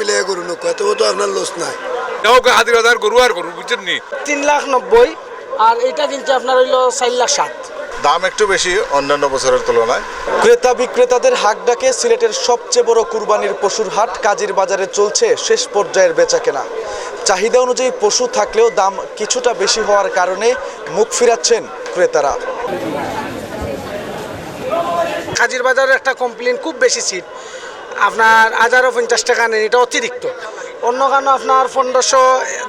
মিলে গরু নোক এত তো আপনার লস নাই। নৌকা হাতির বাজার গরু আর গরু বুঝছেন নি তিন লাখ নব্বই আর এটা কিনছে আপনার হইল চার লাখ সাত। দাম একটু বেশি অন্যান্য বছরের তুলনায়। ক্রেতা বিক্রেতাদের হাক ডাকে সিলেটের সবচেয়ে বড় কুরবানির পশুর হাট কাজীর বাজারে চলছে শেষ পর্যায়ের বেচাকেনা। চাহিদা অনুযায়ী পশু থাকলেও দাম কিছুটা বেশি হওয়ার কারণে মুখ ফিরাচ্ছেন ক্রেতারা। কাজীর বাজারের একটা কমপ্লেন খুব বেশি সিট আপনার হাজারো পঞ্চাশ টাকা নেন, এটা অতিরিক্ত। অন্য কারণে আপনার পনেরোশো,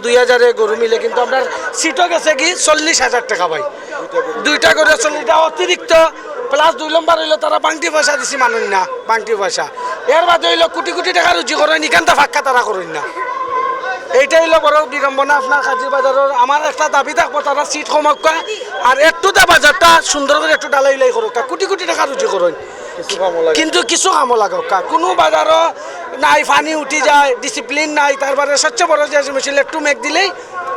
দুই হাজারে গরু মিলে কিন্তু আপনার সিটও গেছে কি চল্লিশ হাজার টাকা ভাই। দুইটা করে চল্লিশটা অতিরিক্ত প্লাস দুই নম্বর হইল তারা বাংটি পয়সা দিছি মানুষ না, বাংটি পয়সা। এর বাদে হইল কোটি কোটি টাকা রুজি করেন ইখানটা ফাঁকা তারা করেন না। এইটাই হলো বড় বিড়ম্বনা আপনার কাজির বাজারের। আমার একটা দাবি থাকব তারা সিট কমক আর একটু দা বাজারটা সুন্দর করে একটু ডালাই উলাই করুক কোটি কোটি টাকা রুজি করুন। কিন্তু কিছু কামো লাগক কা কোনো বাজারও নাই পানি উঠি যায় ডিসিপ্লিন নাই তারপরে সবচেয়ে বড় যে মেশিন একটু মেঘ দিলেই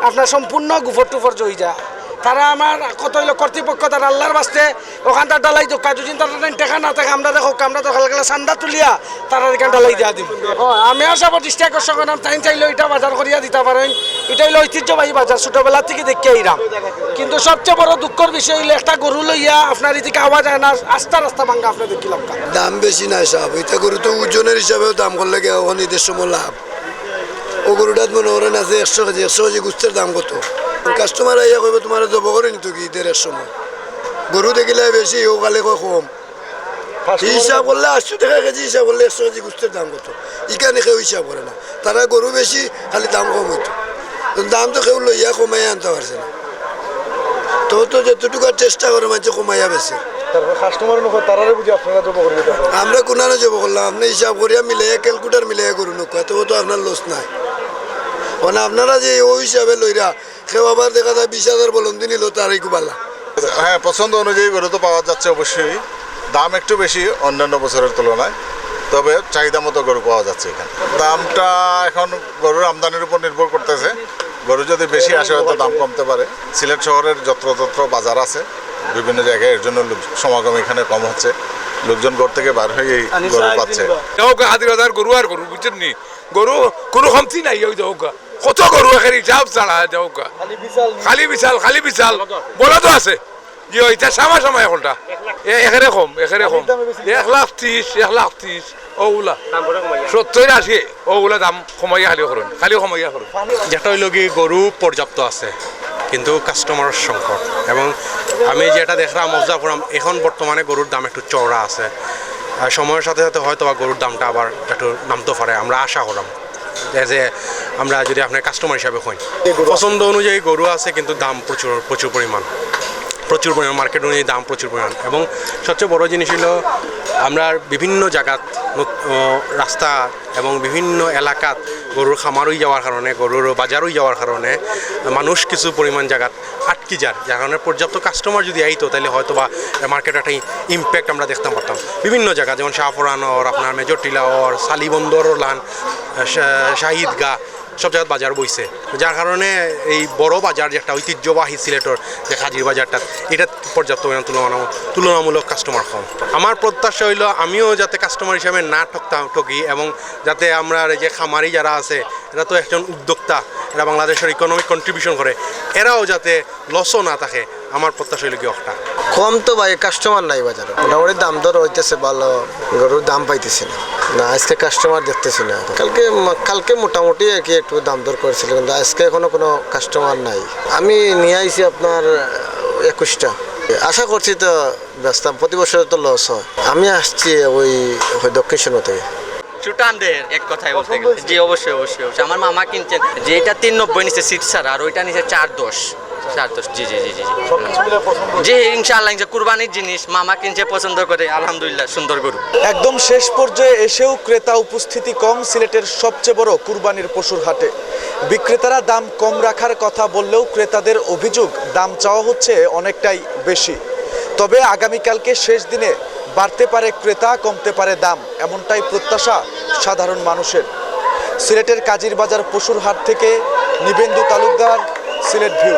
আপনার সম্পূর্ণ গুফর টুফর জয়ী যায়। তারা আমার কত হইল কর্তৃপক্ষ, তারা আল্লাহর বাস্তে ওখানটা ডালাই দোকা দুদিন তারা টেকা না থাকে, আমরা দেখো, আমরা তো কালকে চান্দা তুলিয়া তারা এখানে ডালাই দিয়া দিব আমি আশা দৃষ্টি আকর্ষণ করলাম, তাই চাইলে এটা বাজার করিয়া দিতে পারেন। এটা হইল ঐতিহ্যবাহী বাজার, ছোটবেলা থেকে দেখে আইরাম কিন্তু সবচেয়ে বড় দুঃখের বিষয় হইল, একটা গরু লইয়া আপনার এদিকে আওয়াজ যায় না, আস্তা রাস্তা ভাঙ্গা আপনার দেখিলাম দাম বেশি নাই সাহেব এটা গরু তো ওজনের হিসাবেও দাম করলে ওখানে ঈদের সময় লাভ। ও গরুটাত মনে করেন আছে একশো কেজি একশো কেজি গুস্তের দাম কত? কাস্টমার আইয়া কইব তোমার জব করে নিত কি এক সময়? গরু দেখিলে বেশি ও কালে কয় কম। হিসাব করলে আটশো টাকা কেজি হিসাব করলে একশো কেজি গুস্তের দাম কত? ইকানে কেউ হিসাব করে না। তারা গরু বেশি খালি দাম কম হইতো। দাম তো কেউ লইয়া কমাই আনতে পারছে না। তো তো যতটুকু চেষ্টা করে মাঝে কমাইয়া বেশি আমরা কোনানো যাব করলাম আপনি হিসাব করিয়া মিলে ক্যালকুলেটার মিলে করুন তো আপনার লস নাই। মানে আপনারা যে ওই হিসাবে লইরা কেউ আবার দেখা যায় বিশ হাজার বলুন দিন নিল তার একটু হ্যাঁ পছন্দ অনুযায়ী গরু তো পাওয়া যাচ্ছে অবশ্যই। দাম একটু বেশি অন্যান্য বছরের তুলনায় তবে চাহিদা মতো গরু পাওয়া যাচ্ছে এখানে। দামটা এখন গরুর আমদানির উপর নির্ভর করতেছে। গরু যদি বেশি আসে হয়তো দাম কমতে পারে। সিলেট শহরের যত্রতত্র বাজার আছে বিভিন্ন জায়গায় এর জন্য লোক সমাগম এখানে কম হচ্ছে। লোকজন ঘর থেকে বার হয়ে এই গরু পাচ্ছে। নৌকা হাতির বাজার গরু আর গরু বুঝছেন নি? গরু কোনো কমতি নাই ওই নৌকা কত গরু এখানে হিসাব ছাড়া নৌকা খালি বিশাল খালি বিশাল বলা তো আছে। কি ওইটা সামা সামা এখনটা এখানে কম এখানে কম। এক লাখ ত্রিশ এক লাখ ত্রিশ ওগুলা সত্তর আশি। ওগুলা দাম কমাইয়া খালি করুন খালি কমাইয়া করুন যেটা হইল কি গরু পর্যাপ্ত আছে কিন্তু কাস্টমারের সংকট এবং আমি যেটা দেখলাম অবজার্ভ করলাম এখন বর্তমানে গরুর দাম একটু চওড়া আছে। সময়ের সাথে সাথে হয়তো গরুর দামটা আবার একটু নামতে পারে আমরা আশা করলাম যে আমরা যদি আপনার কাস্টমার হিসাবে হই। পছন্দ অনুযায়ী গরু আছে, কিন্তু দাম প্রচুর প্রচুর পরিমাণ। প্রচুর পরিমাণ মার্কেট অনুযায়ী দাম প্রচুর পরিমাণ। এবং সবচেয়ে বড় জিনিস হলো, আমরা বিভিন্ন জায়গাত রাস্তা এবং বিভিন্ন এলাকাত গরুর খামারই যাওয়ার কারণে, গরুর বাজারই যাওয়ার কারণে, মানুষ কিছু পরিমাণ জায়গাত আটকি যার। যার কারণে পর্যাপ্ত কাস্টমার যদি আইতো তাহলে হয়তো বা মার্কেটে একটা ইম্প্যাক্ট আমরা দেখতে পারতাম। বিভিন্ন জায়গা, যেমন শাহপুরানর আপনার মেজর টিলা ওর সালিবন্দর লান শাহিদ শাহিদগা সব জায়গায় বাজার বইছে। যার কারণে এই বড় বাজার যে একটা ঐতিহ্যবাহী সিলেটর যে হাজির বাজারটা, এটা পর্যাপ্ত তুলনামূলক তুলনামূলক কাস্টমার কম। আমার প্রত্যাশা হইল আমিও যাতে কাস্টমার হিসাবে না ঠকতা, ঠকি এবং যাতে আমরা এই যে খামারি যারা আছে, এরা তো একজন উদ্যোক্তা, এরা বাংলাদেশের ইকোনমিক কন্ট্রিবিউশন করে, এরাও যাতে লসও না থাকে। আমার প্রত্যাশা হইল কি একটা? কম তো ভাই কাস্টমার নাই বাজারে। মোটামুটি দাম দর হইতেছে ভালো গরুর দাম পাইতেছি না। না আজকে কাস্টমার দেখতেছি না। কালকে কালকে মোটামুটি আর কি একটু দাম দর করেছিল কিন্তু আজকে এখনও কোনো কাস্টমার নাই। আমি নিয়ে আইছি আপনার একুশটা। আশা করছি তো ব্যস্ত প্রতি বছর তো লস হয়। আমি আসছি ওই ওই দক্ষিণ থেকে। চুটানদের এক কথায় বলতে গেলে। জি অবশ্যই অবশ্যই অবশ্যই। আমার মামা কিনছেন যে এটা তিন নব্বই নিচে সিট ছাড়া আর ওইটা নিচে চার দশ। চার দশ জি জি জি জি। জি জি ইনশাআল্লাহ ইনশা কুরবানির জিনিস মামা কিনছে পছন্দ করে আলহামদুলিল্লাহ সুন্দর গরু। একদম শেষ পর্যায়ে এসেও ক্রেতা উপস্থিতি কম সিলেটের সবচেয়ে বড় কুরবানির পশুর হাটে। বিক্রেতারা দাম কম রাখার কথা বললেও ক্রেতাদের অভিযোগ দাম চাওয়া হচ্ছে অনেকটাই বেশি। তবে আগামীকালকে শেষ দিনে বাড়তে পারে ক্রেতা কমতে পারে দাম এমনটাই প্রত্যাশা সাধারণ মানুষের। সিলেটের কাজীর বাজার পশুর হাট থেকে নিবেন্দু তালুকদার সিলেট ভিউ।